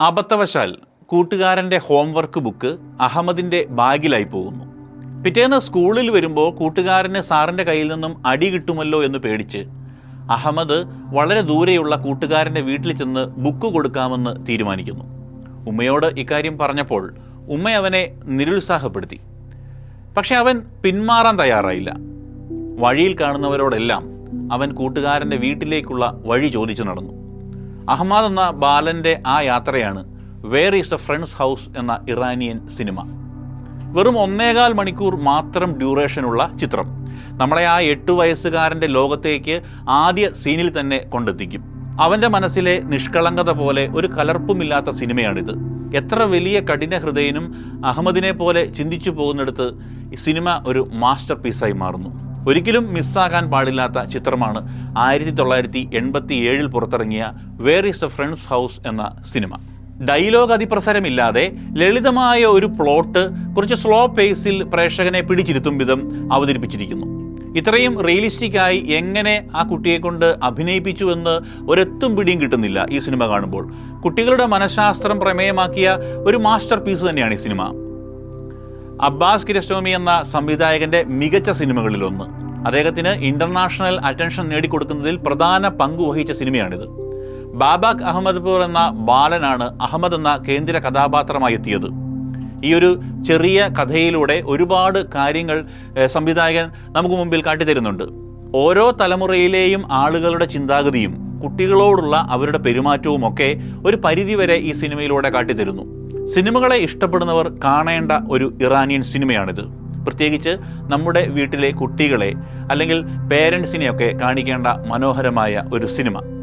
അബദ്ധവശാൽ കൂട്ടുകാരന്റെ homework book അഹമ്മദിന്റെ ബാഗിലായി പോകുന്നു. പിറ്റേന്ന് സ്കൂളിൽ വരുമ്പോൾ കൂട്ടുകാരന് സാറിന്റെ കയ്യിൽ നിന്നും അടി കിട്ടുമല്ലോ എന്ന് പേടിച്ച് അഹമ്മദ് വളരെ ദൂരെയുള്ള കൂട്ടുകാരന്റെ വീട്ടിൽ ചെന്ന് ബുക്ക് കൊടുക്കാമെന്ന് തീരുമാനിക്കുന്നു. ഉമ്മയോട് ഇക്കാര്യം പറഞ്ഞപ്പോൾ ഉമ്മ അവനെ നിരുത്സാഹപ്പെടുത്തി. പക്ഷെ അവൻ പിന്മാറാൻ തയ്യാറായില്ല. വഴിയിൽ കാണുന്നവരോടെല്ലാം അവൻ കൂട്ടുകാരന്റെ വീട്ടിലേക്കുള്ള വഴി ചോദിച്ചു നടന്നു. അഹമ്മദ് എന്ന ബാലന്റെ ആ യാത്രയാണ് where is a friend's house എന്ന ഇറാനിയൻ സിനിമ. വെറും ഒന്നേകാൽ മണിക്കൂർ മാത്രം ഡ്യൂറേഷനുള്ള ചിത്രം. നമ്മളെ ആ എട്ട് വയസ്സുകാരന്റെ ലോകത്തേക്ക് ആദ്യ സീനിൽ തന്നെ കൊണ്ടെത്തിക്കും. അവന്റെ മനസ്സിലെ നിഷ്കളങ്കത പോലെ ഒരു കലർപ്പുമില്ലാത്ത സിനിമയാണിത്. എത്ര വലിയ കഠിന ഹൃദയനും അഹമ്മദിനെ പോലെ ചിന്തിച്ചു പോകുന്നിടത്ത് സിനിമ ഒരു മാസ്റ്റർ പീസായി മാറുന്നു. ഒരിക്കലും മിസ്സാകാൻ പാടില്ലാത്ത ചിത്രമാണ് ആയിരത്തി തൊള്ളായിരത്തി എൺപത്തി ഏഴിൽ പുറത്തിറങ്ങിയ where is a friend's house എന്ന സിനിമ. ഡയലോഗ് അതിപ്രസരമില്ലാതെ ലളിതമായ ഒരു പ്ലോട്ട് കുറച്ച് സ്ലോ പേസിൽ പ്രേക്ഷകനെ പിടിച്ചിരുത്തും വിധം അവതരിപ്പിച്ചിരിക്കുന്നു. ഇത്രയും റിയലിസ്റ്റിക്കായി എങ്ങനെ ആ കുട്ടിയെ കൊണ്ട് അഭിനയിപ്പിച്ചു എന്ന് ഒരെത്തും പിടിയും കിട്ടുന്നില്ല ഈ സിനിമ കാണുമ്പോൾ. കുട്ടികളുടെ മനഃശാസ്ത്രം പ്രമേയമാക്കിയ ഒരു മാസ്റ്റർ പീസ് തന്നെയാണ് ഈ സിനിമ. അബ്ബാസ് കിരസ്റ്റോമി എന്ന സംവിധായകന്റെ മികച്ച സിനിമകളിലൊന്ന്. അദ്ദേഹത്തിന് ഇന്റർനാഷണൽ അറ്റൻഷൻ നേടിക്കൊടുക്കുന്നതിൽ പ്രധാന പങ്ക് വഹിച്ച സിനിമയാണിത്. ബാബാക് അഹമ്മദ്പൂർ എന്ന ബാലനാണ് അഹമ്മദ് എന്ന കേന്ദ്ര കഥാപാത്രമായി എത്തിയത്. ഈ ഒരു ചെറിയ കഥയിലൂടെ ഒരുപാട് കാര്യങ്ങൾ സംവിധായകൻ നമുക്ക് മുമ്പിൽ കാട്ടിത്തരുന്നുണ്ട്. ഓരോ തലമുറയിലെയും ആളുകളുടെ ചിന്താഗതിയും കുട്ടികളോടുള്ള അവരുടെ പെരുമാറ്റവും ഒക്കെ ഒരു പരിധിവരെ ഈ സിനിമയിലൂടെ കാട്ടിത്തരുന്നു. സിനിമകളെ ഇഷ്ടപ്പെടുന്നവർ കാണേണ്ട ഒരു ഇറാനിയൻ സിനിമയാണിത്. പ്രത്യേകിച്ച് നമ്മുടെ വീട്ടിലെ കുട്ടികളെ അല്ലെങ്കിൽ പേരൻസിനെയൊക്കെ കാണിക്കേണ്ട മനോഹരമായ ഒരു സിനിമ.